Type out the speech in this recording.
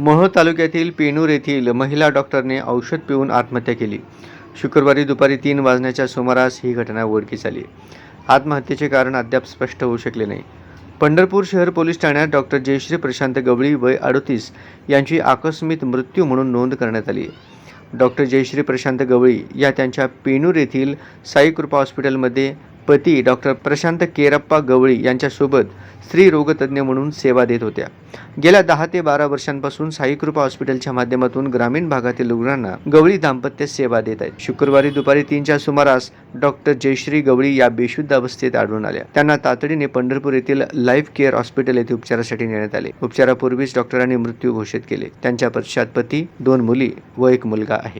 मह तालुक्यातील पेनूर येथील महिला डॉक्टरने औषध पिऊन आत्महत्या केली. शुक्रवारी दुपारी तीन वाजण्याच्या सुमारास ही घटना उघडकीस आली आत्महत्येचे कारण अद्याप स्पष्ट होऊ शकले नाही. पंढरपूर शहर पोलीस ठाण्यात डॉक्टर जयश्री प्रशांत गवळी वय अडतीस यांची आकस्मिक मृत्यू म्हणून नोंद करण्यात आली डॉक्टर जयश्री प्रशांत गवळी या त्यांच्या पेनूर येथील साई कृपा हॉस्पिटलमध्ये पती डॉक्टर प्रशांत केरप्पा गवळी यांच्यासोबत स्त्री रोगतज्ज्ञ म्हणून सेवा देत होत्या. गेल्या दहा ते बारा वर्षांपासून साईकृपा हॉस्पिटलच्या माध्यमातून ग्रामीण भागातील रुग्णांना गवळी दाम्पत्य सेवा देत आहेत. शुक्रवारी दुपारी तीनच्या सुमारास डॉक्टर जयश्री गवळी या बेशुद्ध अवस्थेत आढळून आल्या. त्यांना तातडीने पंढरपूर येथील लाईफ केअर हॉस्पिटल येथे उपचारासाठी नेण्यात आले. उपचारापूर्वीच डॉक्टरांनी मृत्यू घोषित केले. त्यांच्या पश्चात पती दोन मुली व एक मुलगा आहे.